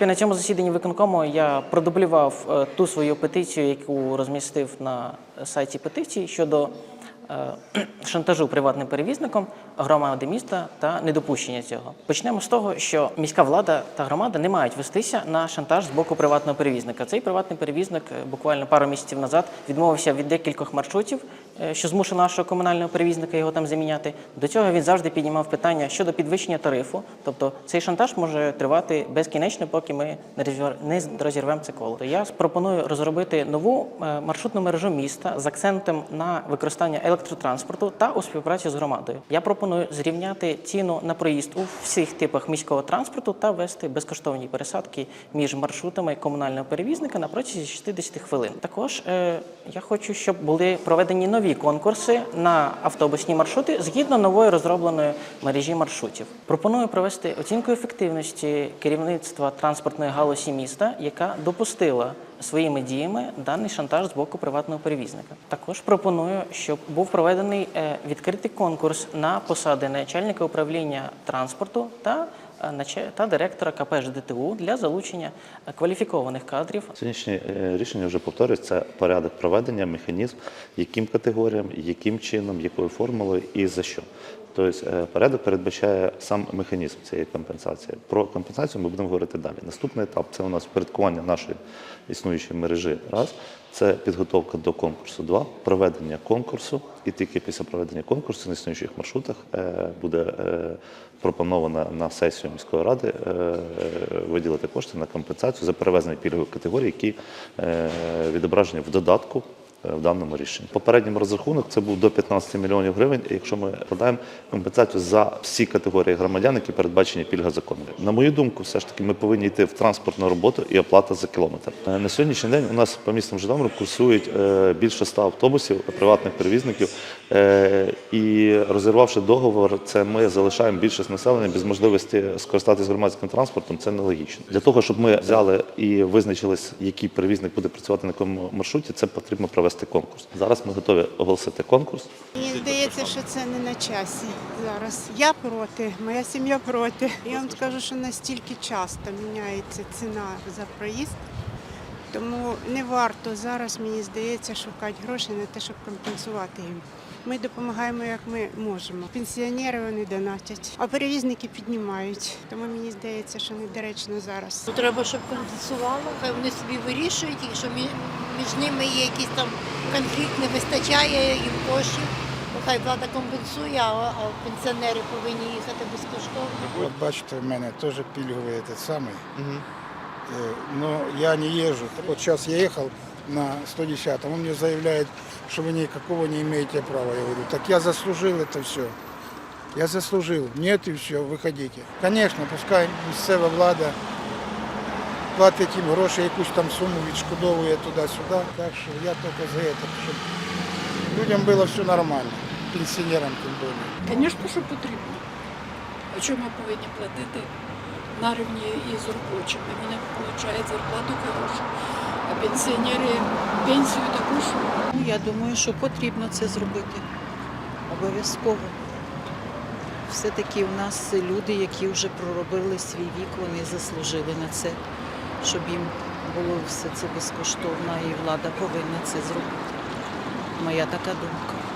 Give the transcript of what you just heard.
На цьому засіданні виконкому я продублював е, ту свою петицію, яку розмістив на сайті петиції щодо е, шантажу приватним перевізником громади міста та недопущення цього. Почнемо з того, що міська влада та громада не мають вестися на шантаж з боку приватного перевізника. Цей приватний перевізник е, буквально пару місяців назад відмовився від декількох маршрутів, що змусив нашого комунального перевізника його там заміняти. До цього він завжди піднімав питання щодо підвищення тарифу. Тобто цей шантаж може тривати безкінечно, поки ми не розір- розірвемо це коло. Я пропоную розробити нову е, маршрутну мережу міста з акцентом на використання електротранспорту та у співпраці з громадою. Я пропоную зрівняти ціну на проїзд у всіх типах міського транспорту та вести безкоштовні пересадки між маршрутами комунального перевізника на протязі 60 хвилин. Також е, я хочу, щоб були проведені нові конкурси на автобусні маршрути згідно нової розробленої мережі маршрутів. Пропоную провести оцінку ефективності керівництва транспортної галузі міста, яка допустила своїми діями даний шантаж з боку приватного перевізника. Також пропоную, щоб був проведений е, відкритий конкурс на посади начальника управління транспорту та та директора КП ЖДТУ для залучення е, кваліфікованих кадрів Сьогоднішнє е, рішення вже повторюсь, це порядок проведення, механізм, яким категоріям, яким чином, якою формулою і за що. Тобто е, порядок передбачає сам механізм цієї компенсації. Про компенсацію ми будемо говорити далі. Наступний етап це у нас впорядкування нашої існуючої мережі. Раз це підготовка до конкурсу. Два проведення конкурсу, і тільки після проведення конкурсу на існуючих маршрутах е, буде е, пропоновано на сесію міської ради виділити кошти на компенсацію за перевезення пільгових категорій, які відображені в додатку. Е, В даному рішенні попередній розрахунок це був до 15 мільйонів гривень. Якщо ми подаємо компенсацію за всі категорії громадян, які передбачені пільга законом. На мою думку, все ж таки ми повинні йти в транспортну роботу і оплата за кілометр. Е, На сьогоднішній день у нас по містам Житомиру курсують е, більше 100 автобусів приватних перевізників. Е, І розірвавши договор, це ми залишаємо більшість населення без можливості скористатися громадським транспортом. Це нелогічно. Для того, щоб ми взяли і визначились, який перевізник буде працювати на якому маршруті, це потрібно провести конкурс. Зараз ми готові оголосити конкурс. Мені здається, що це не на часі зараз. Я проти, моя сім'я проти. Я вам скажу, що настільки часто міняється ціна за проїзд, тому не варто зараз, мені здається, шукати гроші на те, щоб компенсувати їм. Ми допомагаємо, як ми можемо. Пенсіонери вони донатять, а перевізники піднімають. Тому мені здається, що недоречно зараз. Треба, щоб компенсувало, хай вони собі вирішують, якщо мі- між ними є якийсь там конфлікт, не вистачає їм коштів, хай влада компенсує, а, пенсіонери повинні їхати безкоштовно. От бачите, в мене теж пільговий этот самий. Э, Но я не езжу. Вот сейчас я ехал на 110 он мне заявляет, что вы никакого не имеете права. Я говорю, так я заслужил это все. Я заслужил. Нет и все, выходите. Конечно, пускай місцева влада платить їм гроші, якусь там суму відшкодовує туди-сюди. Так що я тільки за це, щоб людям було все нормально, пенсіонерам тим більше. Звісно, що потрібно. А чому ми повинні платити На рівні із робочими? Вони отримують зарплату хорошу, а пенсіонери пенсію таку ж. Ну, Я думаю, що потрібно це зробити. Обов'язково. Все-таки у нас люди, які вже проробили свій вік, вони заслужили на це, щоб їм було все це безкоштовно, і влада повинна це зробити. Моя така думка.